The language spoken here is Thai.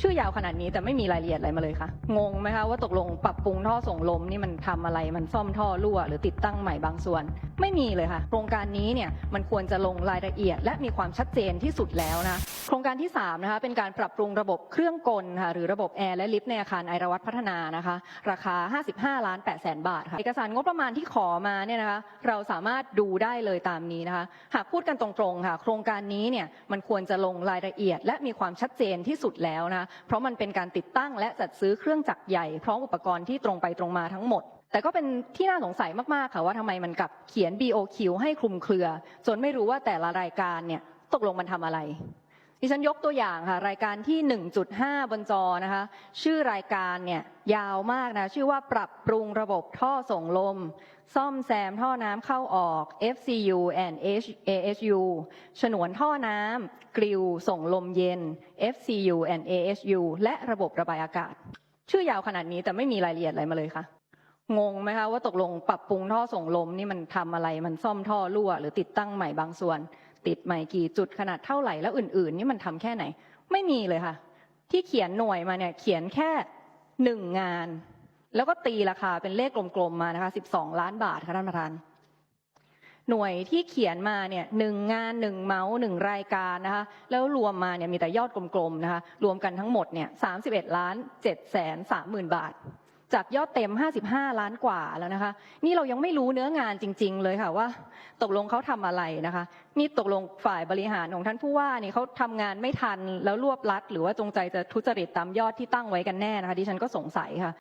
ชื่อยาวขนาดนี้แต่ไม่มีรายละเอียดอะไรมาเลยค่ะงงไหมคะว่าตกลงปรับปรุงท่อส่งลมนี่มันทำอะไรมันซ่อมท่อรั่วหรือติดตั้งใหม่บางส่วน ไม่มีเลยค่ะโครงการนี้เนี่ยมันควรจะลงรายละเอียด และมีความชัดเจนที่สุดแล้วนะ โครงการที่3นะคะเป็นการปรับปรุงระบบเครื่องกลค่ะหรือระบบแอร์และลิฟต์ในอาคารไอรวัตพัฒนานะคะ ราคา 55 ล้าน8แสนบาทค่ะเอกสารงบประมาณที่ขอมาเนี่ยนะคะเราสามารถดูได้เลยตามนี้นะคะ หากพูดกันตรงๆค่ะ โครงการนี้เนี่ยมันควรจะลงรายละเอียด และมีความชัดเจนที่สุดแล้วนะคะเพราะมันเป็นการติดตั้งและจัดซื้อเครื่องจักรใหญ่พร้อมอุปกรณ์ที่ตรงไปตรงมาทั้งหมดแต่ก็เป็นที่น่าสงสัยมาก ๆ ค่ะว่าทำไมมันกลับเขียน BOQ ให้คลุมเครือ จนไม่รู้ว่าแต่ละรายการเนี่ยตกลงมันทำอะไร ดิฉันยกตัวอย่างค่ะ รายการที่ 1.5 บนจอนะคะ ชื่อรายการเนี่ยยาวมากนะ ชื่อว่าปรับปรุงระบบท่อส่งลม ซ่อมแซมท่อน้ำเข้าออก FCU and ASU ฉนวนท่อน้ำกริวส่งลมเย็น FCU and ASU และระบบระบายอากาศ ชื่อยาวขนาดนี้แต่ไม่มีรายละเอียดอะไรมาเลยค่ะงงไหมคะว่าตกลงปรับปรุงท่อส่งลมนี่มันทำอะไรมันซ่อมท่อรั่ว หรือติดตั้งใหม่บางส่วน ติดใหม่กี่จุดขนาดเท่าไหร่แล้วอื่น ๆ นี่มันทำแค่ไหน ไม่มีเลยค่ะ ที่เขียนหน่วยมาเนี่ย เขียนแค่หนึ่งงาน แล้วก็ตีราคาเป็นเลขกลมๆมานะคะ12ล้านบาทค่ะท่านประธานหน่วยที่เขียนมาเนี่ยหนึ่งงานหนึ่งเมาส์หนึ่งรายการนะคะแล้วรวมมาเนี่ยมีแต่ยอดกลมๆนะคะรวมกันทั้งหมดเนี่ย31ล้าน7แสน3หมื่นบาท จากยอดเต็ม 55 ล้านกว่าแล้วนะคะ นี่เรายังไม่รู้เนื้องานจริง ๆ เลยค่ะว่า ตกลงเขาทำอะไรนะคะ นี่ตกลงฝ่ายบริหารของท่านผู้ว่านี่เขาทำงานไม่ทันแล้วรวบลัด หรือว่าจงใจจะทุจริตตามยอดที่ตั้งไว้กันแน่นะคะดิฉันก็สงสัยค่ะ